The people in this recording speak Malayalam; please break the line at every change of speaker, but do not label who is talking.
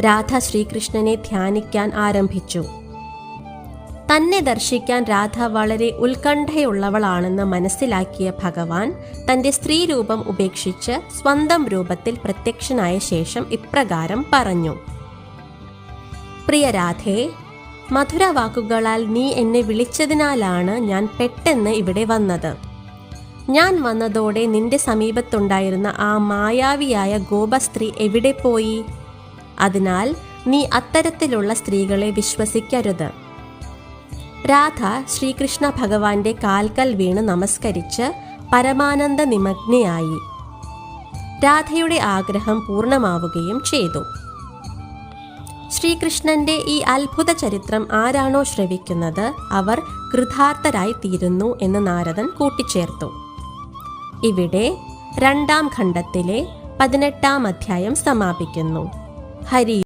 രാധ ശ്രീകൃഷ്ണനെ ധ്യാനിക്കാൻ ആരംഭിച്ചു. തന്നെ ദർശിക്കാൻ രാധ വളരെ ഉത്കണ്ഠയുള്ളവളാണെന്ന് മനസ്സിലാക്കിയ ഭഗവാൻ തന്റെ സ്ത്രീരൂപം ഉപേക്ഷിച്ച് സ്വന്തം രൂപത്തിൽ പ്രത്യക്ഷനായ ശേഷം ഇപ്രകാരം പറഞ്ഞു. പ്രിയ രാധേ മധുര വാക്കുകളാൽ നീ എന്നെ വിളിച്ചതിനാലാണ് ഞാൻ പെട്ടെന്ന് ഇവിടെ വന്നത്. ഞാൻ വന്നതോടെ നിന്റെ സമീപത്തുണ്ടായിരുന്ന ആ മായാവിയായ ഗോപസ്ത്രീ എവിടെ പോയി? അതിനാൽ നീ അത്തരത്തിലുള്ള സ്ത്രീകളെ വിശ്വസിക്കരുത്. രാധ ശ്രീകൃഷ്ണ ഭഗവാന്റെ കാൽക്കൽ വീണ് നമസ്കരിച്ച് പരമാനന്ദ നിമഗ്നയായി. രാധയുടെ ആഗ്രഹം പൂർണമാവുകയും ചെയ്തു. ശ്രീകൃഷ്ണന്റെ ഈ അത്ഭുത ചരിത്രം ആരാണോ ശ്രവിക്കുന്നത് അവർ കൃതാർത്ഥരായി തീരുന്നു എന്ന് നാരദൻ കൂട്ടിച്ചേർത്തു. ഇവിടെ രണ്ടാം ഖണ്ഡത്തിലെ പതിനെട്ടാം അധ്യായം സമാപിക്കുന്നു. Heidi